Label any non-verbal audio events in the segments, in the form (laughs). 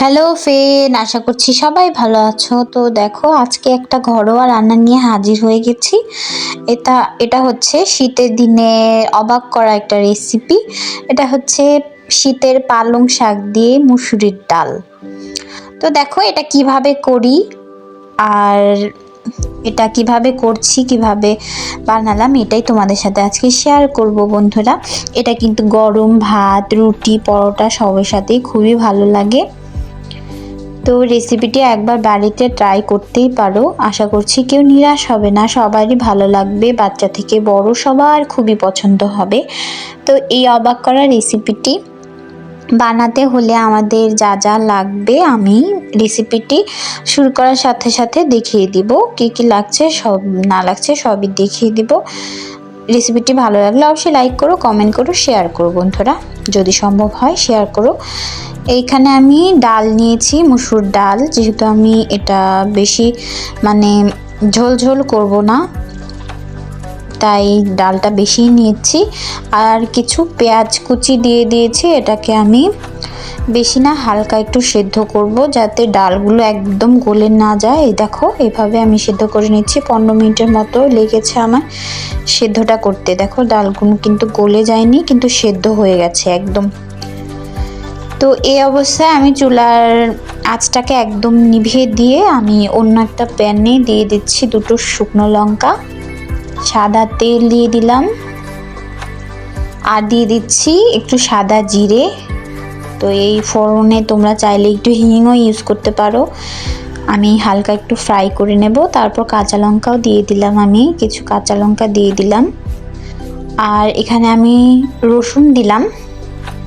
Hello ফেন আশা করছি সবাই ভালো আছো। তো দেখো, আজকে একটা ঘরোয়া রান্না নিয়ে হাজির হয়ে গেছি। এটা এটা হচ্ছে শীতের দিনে অবাক করা একটা রেসিপি এটা হচ্ছে শীতের পালং শাক দিয়ে মুসুরির ডাল। তো দেখো, এটা কীভাবে করি আর এটা কীভাবে করছি, কীভাবে বানালাম, এটাই তোমাদের সাথে আজকে শেয়ার করব বন্ধুরা। এটা কিন্তু গরম ভাত, রুটি, পরোটা সবের সাথেই খুবই ভালো লাগে। তো রেসিপিটি একবার বাড়িতে ট্রাই করতেই পারো। আশা করছি কেউ নিরাশ হবে না, সবারই ভালো লাগবে, বাচ্চা থেকে বড় সবার খুবই পছন্দ হবে। তো এই অবাক করা রেসিপিটি বানাতে হলে আমাদের যা যা লাগবে আমি রেসিপিটি শুরু করার সাথে সাথে দেখিয়ে দিব। কী কী লাগছে সব না লাগছে সবই দেখিয়ে দিব। রেসিপিটি ভালো লাগলে অবশ্যই লাইক করো কমেন্ট করো শেয়ার করো বন্ধুরা। যদি সম্ভব হয় শেয়ার করো। এইখানে আমি ডাল নিয়েছি, মুসুর ডাল। যেহেতু আমি এটা বেশি মানে ঝোল ঝোল করব না, তাই ডালটা বেশি নিয়েছি। আর কিছু পেঁয়াজ কুচি দিয়ে দিয়েছি, এটাকে আমি বেশি না, হালকা একটু সেদ্ধ করব যাতে ডালগুলো একদম গলে না যায়। এই দেখো, এভাবে আমি সেদ্ধ করে নিচ্ছি। পনেরো মিনিটের মতো লেগেছে আমার সেদ্ধটা করতে। দেখো, ডালগুলো কিন্তু গলে যায়নি, কিন্তু সেদ্ধ হয়ে গেছে একদম। তো এই অবস্থায় আমি চুলার আঁচটাকে একদম নিভিয়ে দিয়ে আমি অন্য একটা প্যানে দিয়ে দিচ্ছি দুটো শুকনো লঙ্কা। সাদা তেল দিয়ে দিলাম। আর দিয়ে দিচ্ছি একটু সাদা জিরে। তো এই ফোড়নে তোমরা চাইলে একটু হিংও ইউজ করতে পারো। আমি হালকা একটু ফ্রাই করে নেব, তারপর কাঁচা লঙ্কাও দিয়ে দিলাম আমি, কিছু কাঁচা লঙ্কা দিয়ে দিলাম। আর এখানে আমি রসুন দিলাম,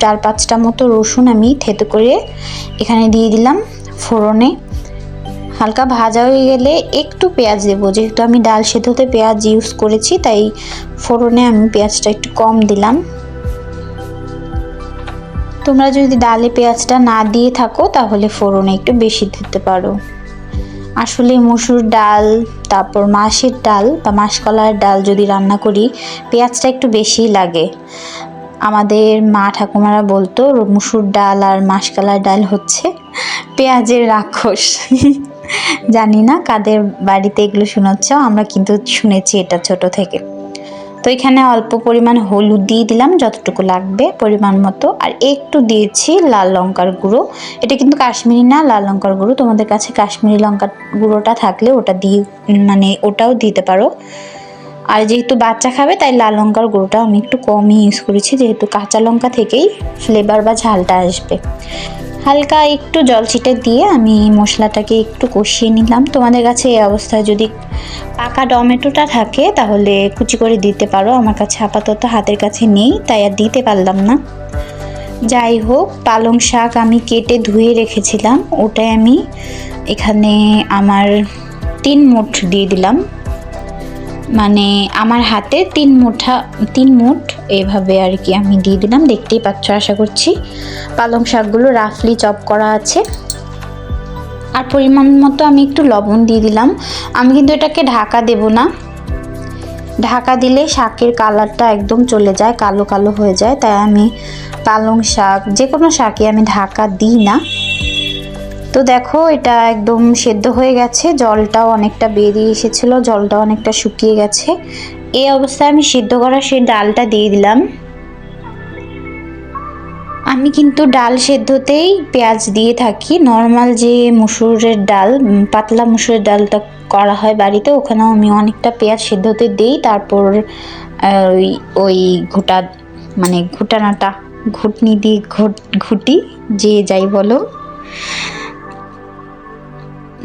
চার পাঁচটা মতো রসুন আমি থেতো করে এখানে দিয়ে দিলাম ফোড়নে। হালকা ভাজা হয়ে গেলে একটু পেঁয়াজ দেবো, যেহেতু আমি ডাল সেদ্ধতে পেঁয়াজ ইউজ করেছি, তাই ফোড়নে আমি পেঁয়াজটা একটু কম দিলাম। তোমরা যদি ডালে পেঁয়াজটা না দিয়ে থাকো, তাহলে ফোড়নে একটু বেশি দিতে পারো। আসলে মসুর ডাল, তারপর মাসের ডাল বা মাসকলার ডাল যদি রান্না করি, পেঁয়াজটা একটু বেশি লাগে। আমাদের মা ঠাকুমারা বলতো, মুসুর ডাল আর মাসকলার ডাল হচ্ছে পেঁয়াজের রাক্ষস। (laughs) জানি না কাদের বাড়িতে এগুলো শোনাচ্ছ, আমরা কিন্তু শুনেছি এটা ছোট থেকে। তো এখানে অল্প পরিমাণ হলুদ দিয়ে দিলাম, যতটুকু লাগবে পরিমাণ মতো। আর একটু দিয়েছি লাল লঙ্কার গুঁড়ো। এটা কিন্তু কাশ্মীরি না, লাল লঙ্কার গুঁড়ো। তোমাদের কাছে কাশ্মীরি লঙ্কার গুঁড়োটা থাকলে ওটা দিয়ে মানে ওটাও দিতে পারো। আর যেহেতু বাচ্চা খাবে, তাই লাল লঙ্কার গুঁড়োটা আমি একটু কমই ইউজ করেছি। যেহেতু কাঁচা লঙ্কা থেকেই ফ্লেভার বা ঝালটা আসবে। হালকা একটু জল ছিটে দিয়ে আমি মশলাটাকে একটু কষিয়ে নিলাম। তোমাদের কাছে এই অবস্থায় যদি পাকা টমেটোটা থাকে, তাহলে কুচি করে দিতে পারো। আমার কাছে আপাতত হাতের কাছে নেই, তাই আর দিতে পারলাম না। যাই হোক, পালং শাক আমি কেটে ধুয়ে রেখেছিলাম। ওটাই আমি এখানে আমার তিন মুঠ দিয়ে দিলাম। মানে আমার হাতে তিন মুঠা, তিন মুঠ এভাবে আর কি আমি দিয়ে দিলাম। দেখতেই পাচ্ছ, আশা করছি পালং শাকগুলো রাফলি চপ করা আছে। আর পরিমাণ মতো আমি একটু লবণ দিয়ে দিলাম। আমি কিন্তু এটাকে ঢাকা দেব না। ঢাকা দিলে শাকের কালারটা একদম চলে যায়, কালো কালো হয়ে যায়। তাই আমি পালং শাক, যে কোনো শাকে আমি ঢাকা দিই না। তো দেখো, এটা একদম সেদ্ধ হয়ে গেছে। জলটাও অনেকটা বেরিয়ে এসেছিল, জলটা অনেকটা শুকিয়ে গেছে। এই অবস্থায় আমি সেদ্ধ করা সেই ডালটা দিয়ে দিলাম। আমি কিন্তু ডাল সেদ্ধতেই পেঁয়াজ দিয়ে থাকি। নর্মাল যে মুসুরের ডাল পাতলা মুসুরের ডালটা করা হয় বাড়িতে, ওখানেও আমি অনেকটা পেঁয়াজ সেদ্ধতে দিই। তারপর ওই ওই ঘুটা মানে ঘুটানাটা, ঘুটনি দিয়ে ঘুট, ঘুটি, যে যাই বলো।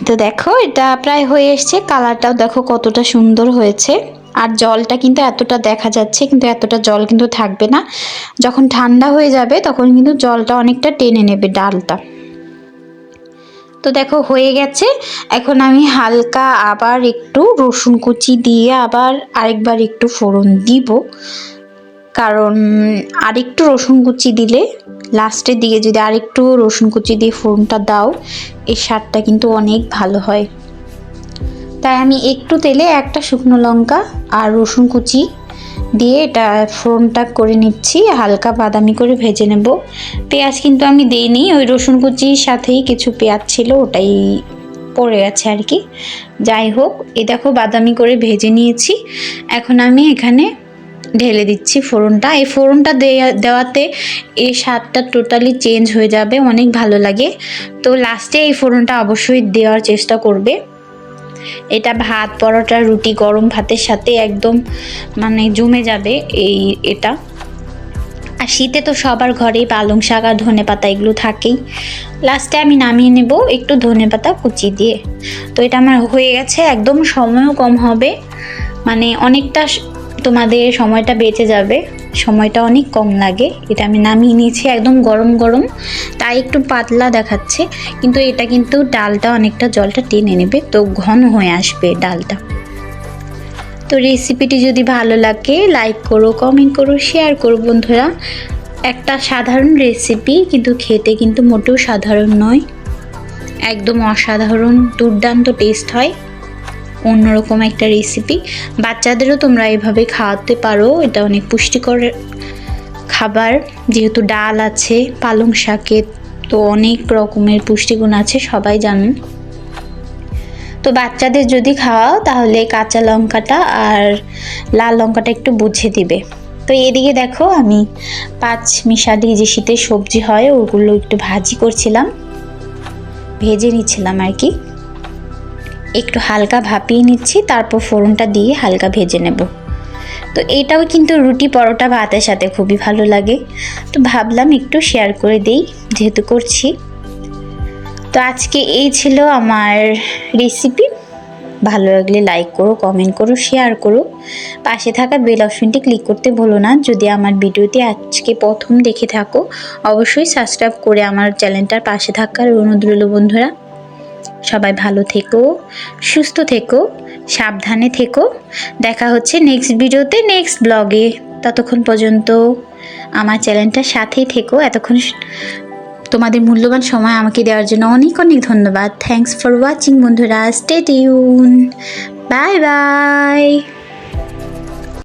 তো দেখো, এটা প্রায় হয়ে এসছে। কালারটাও দেখো কতটা সুন্দর হয়েছে। আর জলটা কিন্তু এতটা দেখা যাচ্ছে, কিন্তু এতটা জল কিন্তু থাকবে না। যখন ঠান্ডা হয়ে যাবে, তখন কিন্তু জলটা অনেকটা টেনে নেবে ডালটা। তো দেখো, হয়ে গেছে। এখন আমি হালকা আবার একটু রসুন কুচি দিয়ে আবার আরেকবার একটু ফোড়ন দিব। কারণ আরেকটু রসুন কুচি দিলে লাস্টের দিকে যদি আরেকটু রসুন কুচি দিয়ে ফোড়নটা দাও, এই স্বাদটা কিন্তু অনেক ভালো হয়। তাই আমি একটু তেলে একটা শুকনো লঙ্কা আর রসুন কুচি দিয়ে এটা ফোড়নটা করে নিচ্ছি। হালকা বাদামি করে ভেজে নেব। পেঁয়াজ কিন্তু আমি দিইনি, ওই রসুন কুচির সাথেই কিছু পেঁয়াজ ছিল, ওটাই পড়ে গেছে আর কি। যাই হোক, এ দেখো বাদামি করে ভেজে নিয়েছি। এখন আমি এখানে ঢেলে দিচ্ছি ফোড়নটা। এই ফোড়নটা দেওয়াতে এই স্বাদটা টোটালি চেঞ্জ হয়ে যাবে, অনেক ভালো লাগে। তো লাস্টে এই ফোড়নটা অবশ্যই দেওয়ার চেষ্টা করবে। এটা ভাত, পরোটা, রুটি, গরম ভাতের সাথে একদম মানে জমে যাবে এই এটা। আর শীতে তো সবার ঘরেই পালং শাক আর ধনে পাতা এগুলো থাকেই। লাস্টে আমি নামিয়ে নেব একটু ধনে পাতা কুচি দিয়ে। তো এটা আমার হয়ে গেছে, একদম সময়ও কম হবে। মানে অনেকটা তোমাদের সময়টা বেঁচে যাবে। সময়টা অনেক কম লাগে। এটা আমি নামিয়ে নিয়েছি একদম গরম গরম। তাই একটু পাতলা দেখাচ্ছে। কিন্তু এটা কিন্তু ডালটা অনেকটা জলটা টেনে নেবে। তো ঘন হয়ে আসবে ডালটা। তো রেসিপিটি যদি ভালো লাগে লাইক করো কমেন্ট করো শেয়ার করো বন্ধুরা। একটা সাধারণ রেসিপি কিন্তু খেতে কিন্তু মোটেও সাধারণ নয়। একদম অসাধারণ, দুর্দান্ত টেস্ট হয়। অন্যরকম একটা রেসিপি বাচ্চাদেরও তোমরা এভাবে খাওয়াতে পারো, এটা অনেক পুষ্টিকর খাবার। যেহেতু ডাল আছে, পালং শাকে তো অনেক রকমের পুষ্টিগুণ আছে, সবাই জানেন। তো বাচ্চাদের যদি খাওয়াও, তাহলে কাঁচা লঙ্কাটা আর লাল লঙ্কাটা একটু বুঝে দিবে। তো এদিকে দেখো, আমি পাঁচ মিশালি যে শীতের সবজি হয়, ওগুলো একটু ভাজি করছিলাম। ভেজে নিচ্ছিলাম আর কি। একটু হালকা ভাপিয়ে নিচ্ছি, তারপর ফোড়নটা দিয়ে হালকা ভেজে নেব। তো এটাও কিন্তু রুটি পরোটা ভাতের সাথে খুবই ভালো লাগে। তো ভাবলাম একটু শেয়ার করে দেই, যেহেতু করছি। তো আজকে এই ছিল আমার রেসিপি ভালো লাগলে লাইক করো কমেন্ট করো শেয়ার করো। পাশে থাকা বেল অপশনটি ক্লিক করতে ভুলো না। যদি আমার ভিডিওটি আজকে প্রথম দেখে থাকো, অবশ্যই সাবস্ক্রাইব করে আমার চ্যানেলটার পাশে থাকার অনুরোধ বন্ধুরা। সবাই ভালো থেকো, সুস্থ থেকো, সাবধানে থেকো। দেখা হচ্ছে নেক্সট ভিডিওতে নেক্সট ব্লগে ততক্ষণ পর্যন্ত আমার চ্যানেলটার সাথেই থেকো। এতক্ষণ তোমাদের মূল্যবান সময় আমাকে দেওয়ার জন্য অনেক অনেক ধন্যবাদ। থ্যাংকস ফর ওয়াচিং বন্ধুরা। Stay tuned bye bye